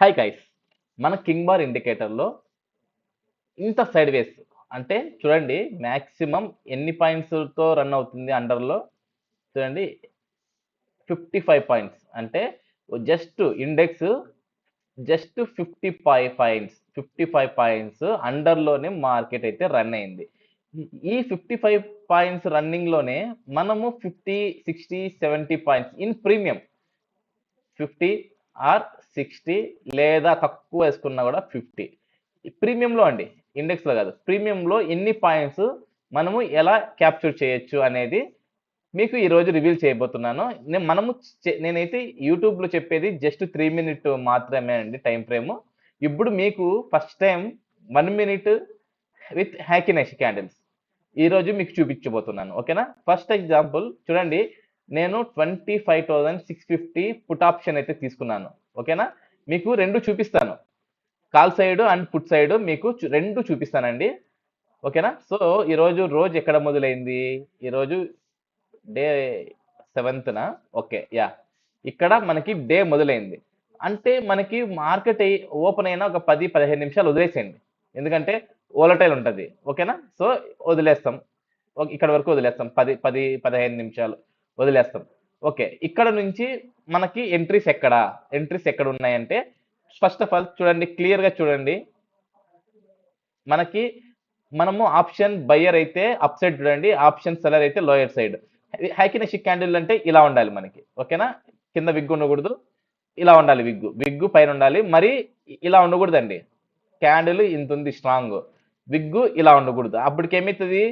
High guys మన king bar ఇండికేటర్లో ఇంత సైడ్ వేస్ అంటే చూడండి మ్యాక్సిమం ఎన్ని పాయింట్స్తో రన్ అవుతుంది అండర్లో చూడండి ఫిఫ్టీ ఫైవ్ పాయింట్స్ అంటే just index just fifty five points fifty five points అండర్లోనే market అయితే రన్ అయింది. ఈ ఫిఫ్టీ ఫైవ్ పాయింట్స్ రన్నింగ్లోనే మనము fifty sixty seventy points in premium fifty or sixty లేదా తక్కువ వేసుకున్నా కూడా ఫిఫ్టీ. ప్రీమియంలో అండి ఇండెక్స్లో కాదు. ప్రీమియంలో ఎన్ని పాయింట్స్ మనము ఎలా క్యాప్చర్ చేయొచ్చు అనేది మీకు ఈరోజు రివీల్ చేయబోతున్నాను. నేను మనము చే- నేనైతే యూట్యూబ్లో చెప్పేది జస్ట్ త్రీ మినిట్ మాత్రమే అండి టైం ఫ్రేమ్. ఇప్పుడు మీకు first time one minute with Heikin Ashi candles ఈరోజు మీకు చూపించబోతున్నాను ఓకేనా? ఫస్ట్ ఎగ్జాంపుల్ చూడండి నేను twenty five thousand six fifty put option అయితే తీసుకున్నాను. ఓకేనా? మీకు రెండు చూపిస్తాను. Call side and put side మీకు చూ- రెండు చూపిస్తానండి. ఓకేనా? సో ఈరోజు రోజు ఎక్కడ మొదలైంది? ఈరోజు డే సెవెంత్న? Okay ya. ఇక్కడ మనకి డే మొదలైంది. అంటే మనకి మార్కెట్ ఓపెన్ అయినా ఒక పది పదిహేను నిమిషాలు వదిలేసేయండి. ఎందుకంటే ఓలటైల్ ఉంటుంది. ఓకేనా? సో వదిలేస్తాం. ఇక్కడ వరకు వదిలేస్తాం. పది పది పదిహేను నిమిషాలు వదిలేస్తాం. ఓకే ఇక్కడ నుంచి మనకి ఎంట్రీస్ ఎక్కడ? ఎంట్రీస్ ఎక్కడ ఉన్నాయంటే ఫస్ట్ ఆఫ్ ఆల్ చూడండి క్లియర్గా చూడండి. మనకి మనము ఆప్షన్ బయ్యర్ అయితే అప్ సైడ్ చూడండి ఆప్షన్ సెలర్ అయితే lower side Heikin Ashi candle అంటే ఇలా ఉండాలి మనకి ఓకేనా? కింద విగ్గు ఉండకూడదు ఇలా ఉండాలి విగ్గు. విగ్గు పైన ఉండాలి మరి ఇలా ఉండకూడదండి. క్యాండిల్ ఇంత ఉంది స్ట్రాంగ్ విగ్గు ఇలా ఉండకూడదు. అప్పటికి ఏమవుతుంది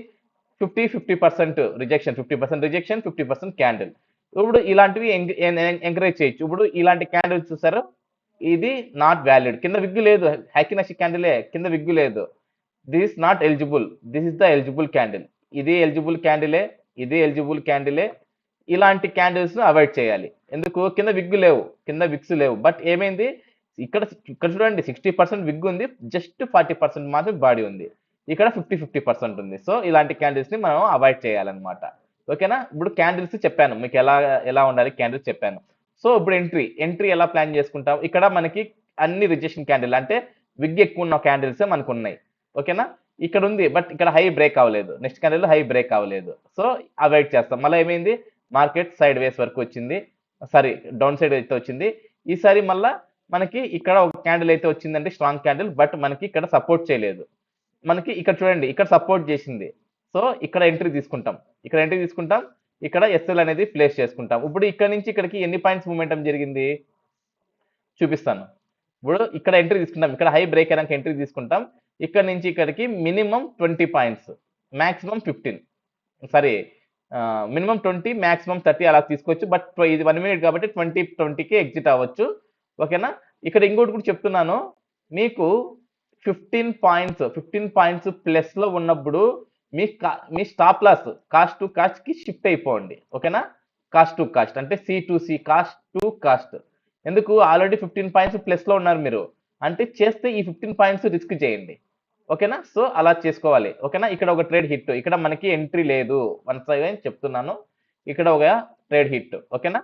fifty fifty percent rejection fifty percent rejection fifty percent candle ఇప్పుడు ఇలాంటివి ఎంకరేజ్ చేయొచ్చు. ఇప్పుడు ఇలాంటి క్యాండిల్ చూసారు? ఇది నాట్ వ్యాలిడ్ కింద విగ్గు లేదు. హ్యాకినెస్ క్యాండిలే కింద విగ్గు లేదు. This not eligible this is the eligible candle ఇది ఎలిజిబుల్ క్యాండిలే ఇది ఎలిజిబుల్ క్యాండిలే ఇలాంటి క్యాండిల్స్ అవాయిడ్ చేయాలి. ఎందుకు? కింద విగ్గు లేవు. కింద విగ్స్ లేవు. బట్ ఏమైంది? ఇక్కడ ఇక్కడ చూడండి. సిక్స్టీ పర్సెంట్ విగ్ ఉంది. జస్ట్ ఫార్టీ పర్సెంట్ మాత్రం బాడీ ఉంది. ఇక్కడ ఫిఫ్టీ ఫిఫ్టీ పర్సెంట్ ఉంది. సో ఇలాంటి క్యాండిల్స్ని మనం అవాయిడ్ చేయాలన్నమాట. ఓకేనా? ఇప్పుడు క్యాండిల్స్ చెప్పాను. మీకు ఎలా ఎలా ఉండాలి క్యాండిల్స్ చెప్పాను. సో ఇప్పుడు ఎంట్రీ ఎంట్రీ ఎలా ప్లాన్ చేసుకుంటాం ఇక్కడ మనకి అన్ని రిజెక్షన్ క్యాండిల్ అంటే విగ్ ఎక్కువ ఉన్న క్యాండిల్స్ మనకు ఉన్నాయి ఓకేనా? ఇక్కడ ఉంది బట్ ఇక్కడ హై బ్రేక్ అవ్వలేదు. నెక్స్ట్ క్యాండిల్ హై బ్రేక్ అవ్వలేదు. సో అవాయిడ్ చేస్తాం. మళ్ళీ ఏమైంది? మార్కెట్ సైడ్ వేస్ వరకు వచ్చింది. సారీ డౌన్ సైడ్ అయితే వచ్చింది. ఈసారి మళ్ళా మనకి ఇక్కడ ఒక క్యాండిల్ అయితే వచ్చిందంటే స్ట్రాంగ్ క్యాండిల్ బట్ మనకి ఇక్కడ సపోర్ట్ చేయలేదు. మనకి ఇక్కడ చూడండి ఇక్కడ సపోర్ట్ చేసింది. సో ఇక్కడ ఎంట్రీ తీసుకుంటాం. ఇక్కడ ఎంట్రీ తీసుకుంటాం. ఇక్కడ ఎస్ఎల్ అనేది ప్లేస్ చేసుకుంటాం. ఇప్పుడు ఇక్కడ నుంచి ఇక్కడికి ఎన్ని పాయింట్స్ మూమెంటం జరిగింది? చూపిస్తాను. ఇప్పుడు ఇక్కడ ఎంట్రీ తీసుకుంటాం. ఇక్కడ హై బ్రేక్ అయినాక ఎంట్రీ తీసుకుంటాం. ఇక్కడ నుంచి ఇక్కడికి minimum twenty points maximum fifteen sorry minimum twenty maximum thirty అలా తీసుకోవచ్చు. బట్ ఇది వన్ మినిట్ కాబట్టి ట్వంటీ ట్వంటీకి ఎగ్జిట్ అవ్వచ్చు. ఓకేనా ఇక్కడ ఇంకోటి కూడా చెప్తున్నాను. మీకు ఫిఫ్టీన్ పాయింట్స్ ఫిఫ్టీన్ పాయింట్స్ ప్లస్లో ఉన్నప్పుడు మీ కా- మీ స్టాప్ లాస్ కాస్ట్ టు కాస్ట్కి షిఫ్ట్ అయిపోండి ఓకేనా? కాస్ట్ టు కాస్ట్ అంటే C to C cost to cost ఎందుకు? ఆల్రెడీ ఫిఫ్టీన్ పాయింట్స్ ప్లస్లో ఉన్నారు మీరు. అంటే చేస్తే ఈ ఫిఫ్టీన్ పాయింట్స్ రిస్క్ చేయండి ఓకేనా? సో అలా చేసుకోవాలి ఓకేనా? ఇక్కడ ఒక ట్రేడ్ హిట్ ఇక్కడ మనకి ఎంట్రీ లేదు. వన్ సెవెన్ చెప్తున్నాను. ఇక్కడ ఒక ట్రేడ్ హిట్ ఓకేనా?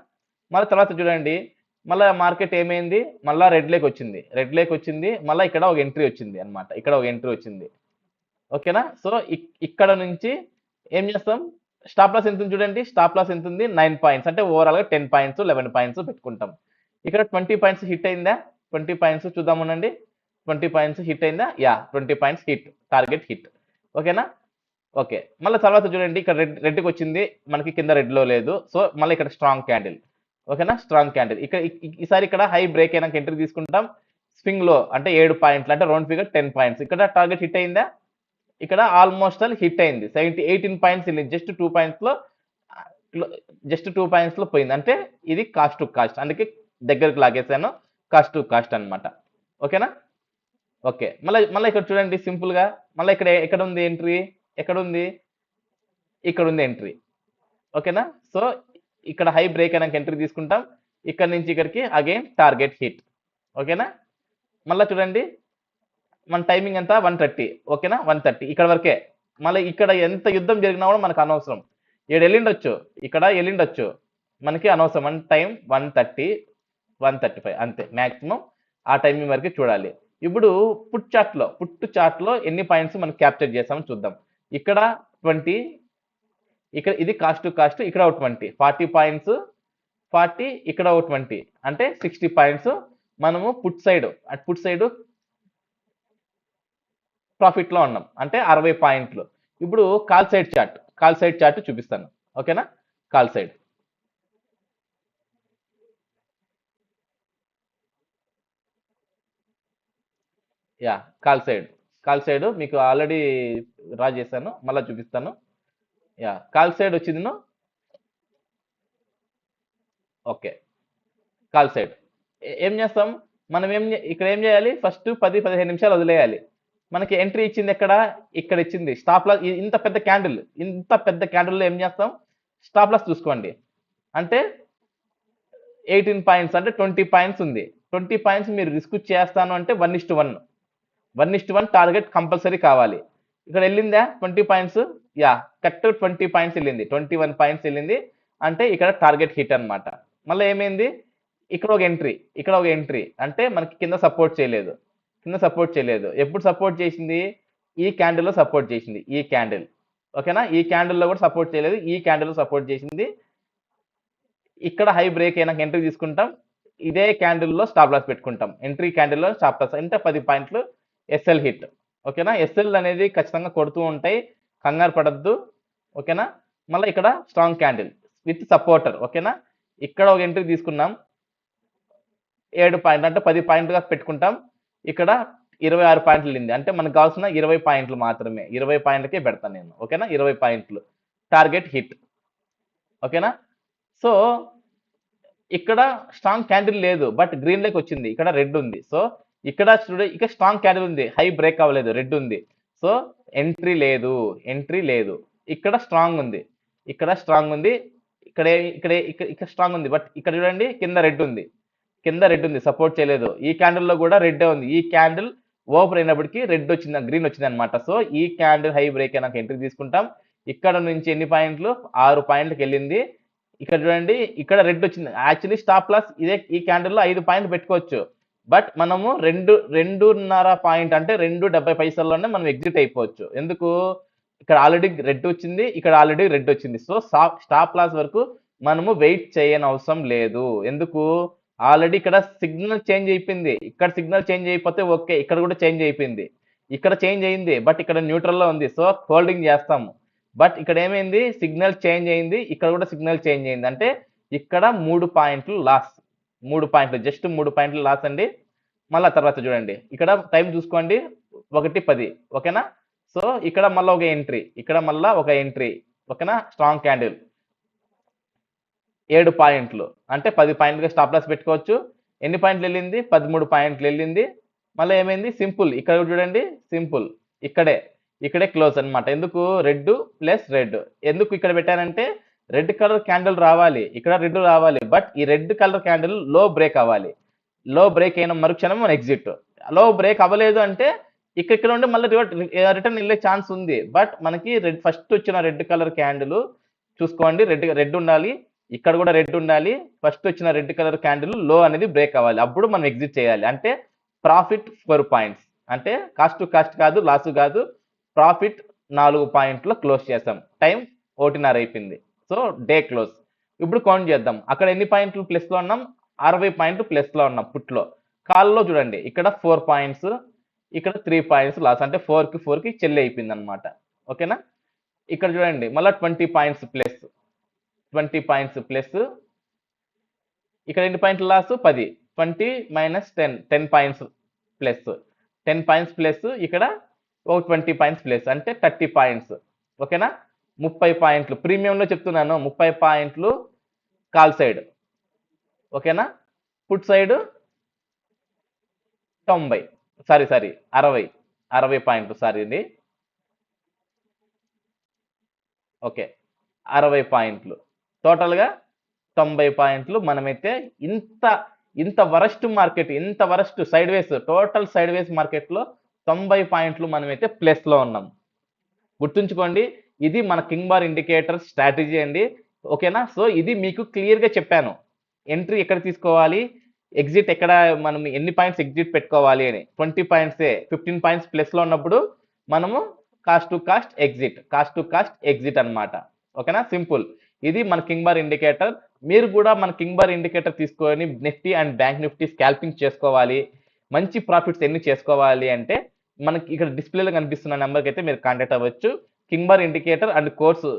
మళ్ళీ తర్వాత చూడండి. మళ్ళీ మార్కెట్ ఏమైంది? మళ్ళీ రెడ్ లేక్ వచ్చింది. రెడ్ లేక్ వచ్చింది. మళ్ళీ ఇక్కడ ఒక ఎంట్రీ వచ్చింది అన్నమాట. ఇక్కడ ఒక ఎంట్రీ వచ్చింది. ఓకేనా? సో ఇక్కడ నుంచి ఏం చేస్తాం? స్టాప్ లాస్ ఎంత ఉంది చూడండి. స్టాప్ లాస్ ఎంత ఉంది? Nine points. అంటే ఓవరాల్గా టెన్ పాయింట్స్ లెవెన్ పాయింట్స్ పెట్టుకుంటాం. ఇక్కడ ట్వంటీ పాయింట్స్ హిట్ అయిందా? ట్వంటీ పాయింట్స్ చూద్దామనండి ట్వంటీ పాయింట్స్ హిట్ అయిందా? Yeah twenty points hit. Target hit. ఓకేనా? ఓకే. మళ్ళీ తర్వాత చూడండి. ఇక్కడ రెడ్ రెడ్కి వచ్చింది. మనకి కింద రెడ్లో లేదు. సో మళ్ళీ ఇక్కడ స్ట్రాంగ్ క్యాండిల్. ఓకేనా? Strong candle. ఇక్కడ ఈ- ఈసారి ఇక్కడ హై బ్రేక్ అయినాక ఎంట్రీ తీసుకుంటాం. స్ప్రింగ్లో అంటే ఏడు పాయింట్లు. అంటే రౌండ్ ఫిగర్ టెన్ పాయింట్స్. ఇక్కడ టార్గెట్ హిట్ అయిందా? ఇక్కడ ఆల్మోస్ట్ ఆల్ హిట్ అయింది. సెవెంటీ ఎయిటీన్ పాయింట్స్ వెళ్ళింది. జస్ట్ టూ పాయింట్స్లో జస్ట్ టూ పాయింట్స్లో పోయింది. అంటే ఇది కాస్ట్ టు కాస్ట్ అందుకే దగ్గరకు లాగేసాను. కాస్ట్ టు కాస్ట్ అన్నమాట. ఓకేనా ఓకే మళ్ళీ మళ్ళీ ఇక్కడ చూడండి సింపుల్గా మళ్ళీ ఇక్కడ ఎక్కడ ఉంది ఎంట్రీ ఎక్కడ ఉంది? ఇక్కడ ఉంది ఎంట్రీ ఓకేనా సో ఇక్కడ హై బ్రేక్ అయినాక ఎంట్రీ తీసుకుంటాం. ఇక్కడ నుంచి ఇక్కడికి అగైన్ టార్గెట్ హిట్ ఓకేనా మళ్ళీ చూడండి. మన టైమింగ్ ఎంత? వన్ థర్టీ ఓకేనా వన్ థర్టీ ఇక్కడ వరకే. మళ్ళీ ఇక్కడ ఎంత యుద్ధం జరిగినా కూడా మనకు అనవసరం. ఏడు వెళ్ళిండొచ్చు ఇక్కడ వెళ్ళిండొచ్చు మనకి అనవసరం. One time one thirty one thirty five అంతే. మ్యాక్సిమం ఆ టైమింగ్ వరకు చూడాలి. ఇప్పుడు పుట్ చార్ట్లో పుట్టు చార్ట్లో ఎన్ని పాయింట్స్ మనం క్యాప్చర్ చేస్తామని చూద్దాం. ఇక్కడ ట్వంటీ ఇక్కడ ఇది కాస్ట్ కాస్ట్ ఇక్కడ ఒక ట్వంటీ ఫార్టీ పాయింట్స్ ఫార్టీ ఇక్కడ ఒక ట్వంటీ అంటే సిక్స్టీ పాయింట్స్ మనము పుట్ సైడ్ పుట్ సైడ్ ప్రాఫిట్లో ఉన్నాం. అంటే అరవై పాయింట్లు. ఇప్పుడు call side chart. Call side chart చూపిస్తాను. ఓకేనా? Call side. Yeah call side. Call side మీకు ఆల్రెడీ డ్రా చేశాను. మళ్ళీ చూపిస్తాను. యా కాల్ సైడ్ వచ్చింది ఓకే. Call side. ఏం చేస్తాం? మనం ఏం ఇక్కడ ఏం చేయాలి? ఫస్ట్ పది పదిహేను నిమిషాలు వదిలేయాలి. మనకి ఎంట్రీ ఇచ్చింది ఎక్కడ? ఇక్కడ ఇచ్చింది. స్టాప్ లాస్ ఇంత పెద్ద క్యాండిల్ ఇంత పెద్ద క్యాండిల్లో ఏం చేస్తాం? స్టాప్ లాస్ చూసుకోండి. అంటే ఎయిటీన్ పాయింట్స్ అంటే ట్వంటీ పాయింట్స్ ఉంది. ట్వంటీ పాయింట్స్ మీరు రిస్క్ చేస్తాను అంటే one is to one one is to one target compulsory కావాలి. ఇక్కడ వెళ్ళిందా? Twenty points yeah correct twenty points వెళ్ళింది. ట్వంటీ వన్ పాయింట్స్ వెళ్ళింది. అంటే ఇక్కడ టార్గెట్ హిట్ అన్నమాట. మళ్ళీ ఏమైంది? ఇక్కడ ఒక ఎంట్రీ ఇక్కడ ఒక ఎంట్రీ అంటే మనకి కింద సపోర్ట్ చేయలేదు. కింద సపోర్ట్ చేయలేదు. ఎప్పుడు సపోర్ట్ చేసింది? ఈ క్యాండిల్లో సపోర్ట్ చేసింది. ఈ క్యాండిల్ ఓకేనా? ఈ క్యాండిల్లో కూడా సపోర్ట్ చేయలేదు. ఈ క్యాండిల్లో సపోర్ట్ చేసింది. ఇక్కడ హై బ్రేక్ అయినాక ఎంట్రీ తీసుకుంటాం. ఇదే క్యాండిల్లో స్టాప్ లాస్ పెట్టుకుంటాం. ఎంట్రీ క్యాండిల్లో స్టాప్ లాస్ అంటే పది పాయింట్లు ఎస్ఎల్ హిట్ ఓకేనా? ఎస్ఎల్ అనేది ఖచ్చితంగా కొడుతూ ఉంటాయి. కంగారు పడద్దు. ఓకేనా? మళ్ళీ ఇక్కడ స్ట్రాంగ్ క్యాండిల్ విత్ సపోర్టర్ ఓకేనా? ఇక్కడ ఒక ఎంట్రీ తీసుకున్నాం. ఏడు పాయింట్ అంటే పది పాయింట్గా పెట్టుకుంటాం. ఇక్కడ ఇరవై ఆరు పాయింట్లు వెళ్ళింది అంటే మనకు కావాల్సిన ఇరవై పాయింట్లు మాత్రమే. ఇరవై పాయింట్లకే పెడతాను నేను. ఓకేనా? ఇరవై పాయింట్లు. Target hit. ఓకేనా? సో ఇక్కడ స్ట్రాంగ్ క్యాండిల్ లేదు. బట్ గ్రీన్ లైక్ వచ్చింది. ఇక్కడ రెడ్ ఉంది. సో ఇక్కడ చూడే ఇక్కడ స్ట్రాంగ్ క్యాండిల్ ఉంది. హై బ్రేక్ అవ్వలేదు. రెడ్ ఉంది. సో ఎంట్రీ లేదు. ఎంట్రీ లేదు. ఇక్కడ స్ట్రాంగ్ ఉంది. ఇక్కడ స్ట్రాంగ్ ఉంది. ఇక్కడ ఇక్కడ ఇక్కడ ఇక్కడ స్ట్రాంగ్ ఉంది. బట్ ఇక్కడ చూడండి కింద రెడ్ ఉంది. కింద రెడ్ ఉంది సపోర్ట్ చేయలేదు. ఈ క్యాండిల్లో కూడా రెడ్ ఉంది. ఈ క్యాండిల్ ఓపెన్ అయినప్పటికీ రెడ్ వచ్చింది గ్రీన్ వచ్చింది అనమాట సో ఈ క్యాండిల్ హై బ్రేక్ అయినాక ఎంట్రీ తీసుకుంటాం. ఇక్కడ నుంచి ఎన్ని పాయింట్లు? ఆరు పాయింట్లకు వెళ్ళింది. ఇక్కడ చూడండి ఇక్కడ రెడ్ వచ్చింది. యాక్చువల్లీ స్టాప్ లాస్ ఇదే ఈ క్యాండిల్లో ఐదు పాయింట్ పెట్టుకోవచ్చు. బట్ మనము రెండు రెండున్నర పాయింట్ అంటే రెండు డెబ్బై పైసల్లోనే మనం ఎగ్జిట్ అయిపోవచ్చు. ఎందుకు? ఇక్కడ ఆల్రెడీ రెడ్ వచ్చింది ఇక్కడ ఆల్రెడీ రెడ్ వచ్చింది. సో స్టాప్ లాస్ వరకు మనము వెయిట్ చేయని అవసరం లేదు. ఎందుకు? ఆల్రెడీ ఇక్కడ సిగ్నల్ చేంజ్ అయిపోయింది. ఇక్కడ సిగ్నల్ చేంజ్ అయిపోతే ఓకే ఇక్కడ కూడా చేంజ్ అయిపోయింది. ఇక్కడ చేంజ్ అయింది బట్ ఇక్కడ న్యూట్రల్లో ఉంది. సో హోల్డింగ్ చేస్తాము. బట్ ఇక్కడ ఏమైంది? సిగ్నల్ చేంజ్ అయింది ఇక్కడ కూడా సిగ్నల్ చేంజ్ అయింది. అంటే ఇక్కడ మూడు పాయింట్లు లాస్ మూడు పాయింట్లు జస్ట్ మూడు పాయింట్లు లాస్ అండి. మళ్ళీ తర్వాత చూడండి. ఇక్కడ టైం చూసుకోండి. ఒకటి పది ఓకేనా? సో ఇక్కడ మళ్ళీ ఒక ఎంట్రీ ఇక్కడ మళ్ళీ ఒక ఎంట్రీ ఓకేనా? స్ట్రాంగ్ క్యాండిల్ ఏడు పాయింట్లు. అంటే పది పాయింట్లుగా స్టాప్ లాస్ పెట్టుకోవచ్చు. ఎన్ని పాయింట్లు వెళ్ళింది? పదమూడు పాయింట్లు వెళ్ళింది. మళ్ళీ ఏమైంది? సింపుల్. ఇక్కడ చూడండి. సింపుల్. ఇక్కడే. ఇక్కడే క్లోజ్ అనమాట ఎందుకు? Red plus red. ఎందుకు ఇక్కడ పెట్టానంటే రెడ్ కలర్ క్యాండిల్ రావాలి. ఇక్కడ రెడ్ రావాలి. బట్ ఈ రెడ్ కలర్ క్యాండిల్లో బ్రేక్ అవ్వాలి. లో బ్రేక్ అయిన మరుక్షణం మన ఎగ్జిట్. లో బ్రేక్ అవ్వలేదు అంటే ఇక్కడ ఇక్కడ ఉండి మళ్ళీ రిటర్న్ వెళ్ళే ఛాన్స్ ఉంది. బట్ మనకి రెడ్ ఫస్ట్ వచ్చిన రెడ్ కలర్ క్యాండిల్ చూసుకోండి. రెడ్ రెడ్ ఉండాలి. ఇక్కడ కూడా రెడ్ ఉండాలి. ఫస్ట్ వచ్చిన రెడ్ కలర్ క్యాండిల్లో అనేది బ్రేక్ అవ్వాలి. అప్పుడు మనం ఎగ్జిట్ చేయాలి. అంటే ప్రాఫిట్ ఫోర్ పాయింట్స్ అంటే కాస్ట్ కాస్ట్ కాదు లాస్ కాదు. ప్రాఫిట్ నాలుగు పాయింట్లు క్లోజ్ చేస్తాం టైం ఓటీఆర్ అయిపోయింది. సో డే క్లోజ్ ఇప్పుడు కౌంట్ చేద్దాం. అక్కడ ఎన్ని పాయింట్లు ప్లస్లో ఉన్నాం? అరవై పాయింట్లు ప్లస్లో ఉన్నాం పుట్లో. కాల్లో చూడండి. ఇక్కడ ఫోర్ పాయింట్స్ ఇక్కడ త్రీ పాయింట్స్ లాస్ అంటే ఫోర్కి ఫోర్కి చెల్లి అయిపోయింది అనమాట ఓకేనా ఇక్కడ చూడండి. మళ్ళీ twenty points plus twenty points plus. ఇక్కడ ఎన్ని పాయింట్లు లాస్ పది. Twenty minus ten. Ten points plus. Ten points plus ఇక్కడ ఒక ట్వంటీ పాయింట్స్ ప్లస్. అంటే థర్టీ పాయింట్స్. ఓకేనా? ముప్పై పాయింట్లు. ప్రీమియంలో చెప్తున్నాను. ముప్పై పాయింట్లు కాల్ సైడ్. ఓకేనా? ఫుట్ సైడ్ తొంభై. Sorry sorry. అరవై. అరవై పాయింట్లు సారీ ఇది ఓకే. అరవై పాయింట్లు. టోటల్గా తొంభై పాయింట్లు మనమైతే ఇంత ఇంత వరస్ట్ మార్కెట్ ఇంత worst sideways total sideways మార్కెట్లో తొంభై పాయింట్లు మనమైతే ప్లస్లో ఉన్నాం. గుర్తుంచుకోండి ఇది మన కింగ్ బార్ ఇండికేటర్ స్ట్రాటజీ అండి. ఓకేనా? సో ఇది మీకు క్లియర్గా చెప్పాను. ఎంట్రీ ఎక్కడ తీసుకోవాలి? ఎగ్జిట్ ఎక్కడ మనం ఎన్ని పాయింట్స్ ఎగ్జిట్ పెట్టుకోవాలి అని. ట్వంటీ పాయింట్సే ఫిఫ్టీన్ పాయింట్స్ ప్లస్లో ఉన్నప్పుడు మనము cost to cost exit cost to cost exit అన్నమాట. ఓకేనా? సింపుల్. ఇది మన కింగ్ బార్ ఇండికేటర్ మీరు కూడా మన కింగ్ బార్ ఇండికేటర్ తీసుకొని Nifty and bank Nifty scalping చేసుకోవాలి. మంచి ప్రాఫిట్స్ ఎన్ని చేసుకోవాలి అంటే మనకి ఇక్కడ డిస్ప్లేలో కనిపిస్తున్న నెంబర్కి అయితే మీరు కాంటాక్ట్ అవ్వచ్చు. King Bar indicator and course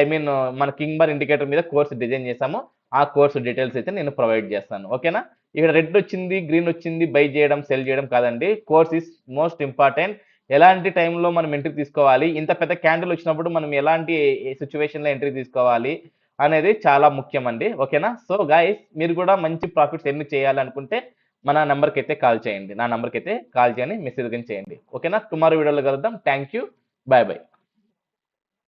I mean మన కింగ్ బార్ ఇండికేటర్ మీద కోర్స్ డిజైన్ చేసాము ఆ కోర్సు డీటెయిల్స్ అయితే నేను ప్రొవైడ్ చేస్తాను. ఓకేనా ఇక్కడ రెడ్ వచ్చింది గ్రీన్ వచ్చింది బై చేయడం సెల్ చేయడం కాదండి. కోర్స్ ఇస్ మోస్ట్ ఇంపార్టెంట్ ఎలాంటి టైంలో మనం ఎంట్రీ తీసుకోవాలి? ఇంత పెద్ద క్యాండిల్ వచ్చినప్పుడు మనం ఎలాంటి సిచ్యువేషన్లో ఎంట్రీ తీసుకోవాలి? అనేది చాలా ముఖ్యం అండి ఓకేనా? సో గాయస్ మీరు కూడా మంచి ప్రాఫిట్స్ ఎన్ని చేయాలనుకుంటే మన నెంబర్కి అయితే కాల్ చేయండి. నా నెంబర్కి అయితే కాల్ చేయని మెసేజ్ కానీ చేయండి. ఓకేనా? టుమారో వీడియోలో కలుద్దాం. Thank you bye bye